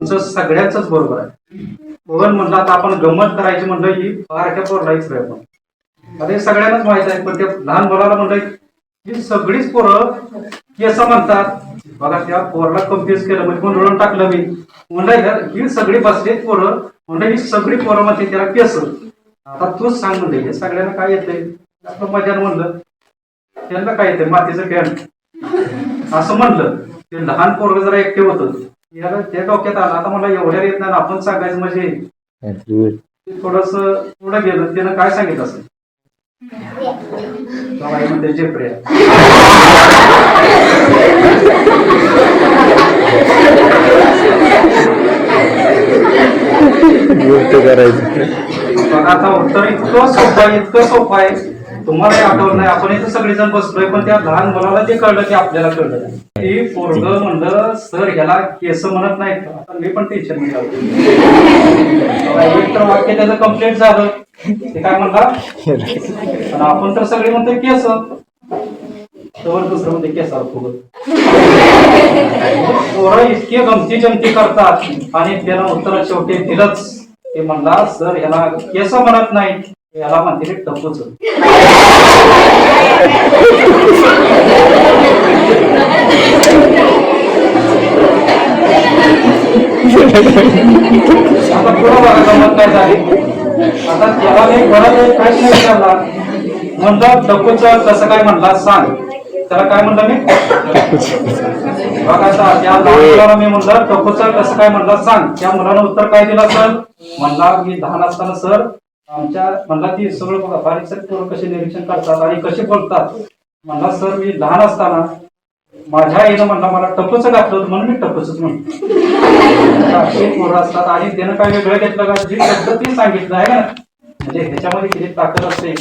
तुमचं सगळ्याच बरोबर आहे. म्हणून म्हणलं आता आपण गंमत करायची म्हणलं की बारक्या पोरला इचरूया आपण आता हे सगळ्यांनाच माहीत आहे पण त्या लहान मुलाला म्हणलं ही सगळीच पोरं केस म्हणतात बघा त्या पोरला कन्फ्युज केलं म्हणजे गोंधळून टाकलं मी. म्हणलं ही सगळी बसली पोरं म्हणलं ही सगळी पोरं म्हणते त्याला केस. आता तूच सांग म्हणलं हे सगळ्यांना काय येतंय? आपलं मजान म्हणलं त्यांना काय येतंय? मातीचं कॅन. असं म्हणलं ते लहान पोरग जरा एकटे होतं. याला ते डोक्यात आलं. आता मला एवढ्या येत नाही आपण सांगायचं म्हणजे थोडस पुढं गेलं. त्यानं काय सांगितलं असं करायचं बघा आता उत्तर इतकं सोपं इतकं सोपं आहे. तुम्हाला आठवत नाही? आपण इथं सगळेजण बसलोय पण त्या लहान मुलाला ते कळलं की आपल्याला कळलं नाही. की पोरग म्हणलं सर ह्याला केस म्हणत नाहीत. मी पण टेन्शनमध्ये आलो. एक तर वाक्य त्याचं कंप्लीट झालं. ते काय म्हणला? आणि आपण तर सगळे म्हणतो केस. तर दुसरं म्हणते केसावर फुगत पोरं इतके गमती जमती करतात. आणि त्याला उत्तर शेवटी दिलंच. ते म्हणला सर ह्याला केस म्हणत नाही याला म्हणते टपूच आता पुढं बघा गमत काय झाली? आता त्याला मी परत एक प्रश्न विचारला. म्हणलं टपूच कसं काय म्हणला? सांग. त्याला काय म्हणलं मी? बघा आता त्या लहान मुलाला मी म्हणलं टपूच कसं काय म्हणला? सांग. त्या मुलानं उत्तर काय दिलं सर? म्हणला मी लहान असताना सर आमच्या म्हणला ती सगळं बघा बारीक पोरं कसे निरीक्षण करतात आणि कसे बोलतात. म्हणला सर मी लहान असताना माझ्या आईनं म्हणला मला टपच घातलं होतं म्हणून मी टपच म्हणतो. पोरं असतात आणि त्यानं काय वेगळं घेतलं का? जी शब्द सांगितलं आहे ना म्हणजे ह्याच्यामध्ये किती ताकद असते.